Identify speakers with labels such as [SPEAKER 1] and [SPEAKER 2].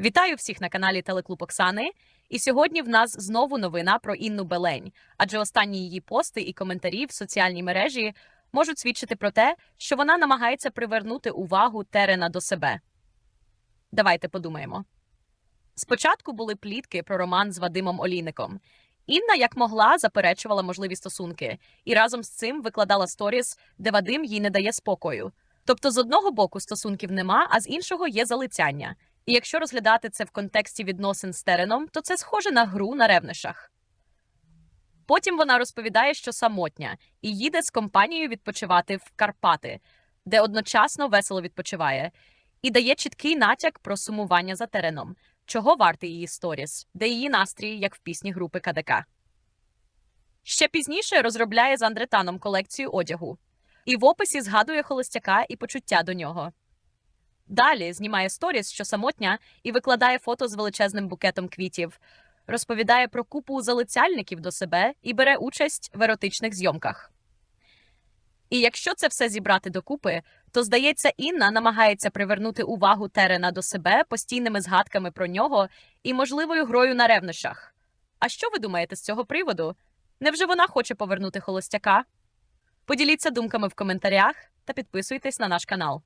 [SPEAKER 1] Вітаю всіх на каналі Телеклуб Оксани. І сьогодні в нас знову новина про Інну Белень, адже останні її пости і коментарі в соціальній мережі можуть свідчити про те, що вона намагається привернути увагу Терена до себе. Давайте подумаємо. Спочатку були плітки про роман з Вадимом Олійником. Інна, як могла, заперечувала можливі стосунки і разом з цим викладала сторіс, де Вадим їй не дає спокою. Тобто, з одного боку стосунків нема, а з іншого є залицяння. І якщо розглядати це в контексті відносин з Тереном, то це схоже на гру на ревнишах. Потім вона розповідає, що самотня, і їде з компанією відпочивати в Карпати, де одночасно весело відпочиває, і дає чіткий натяк про сумування за Тереном, чого вартий її сторіс, де її настрій, як в пісні групи КДК. Ще пізніше розробляє з Андретаном колекцію одягу, і в описі згадує холостяка і почуття до нього. Далі знімає сторіс, що самотня, і викладає фото з величезним букетом квітів, розповідає про купу залицяльників до себе і бере участь в еротичних зйомках. І якщо це все зібрати докупи, то здається, Інна намагається привернути увагу Терена до себе постійними згадками про нього і можливою грою на ревнощах. А що ви думаєте з цього приводу? Невже вона хоче повернути холостяка? Поділіться думками в коментарях та підписуйтесь на наш канал.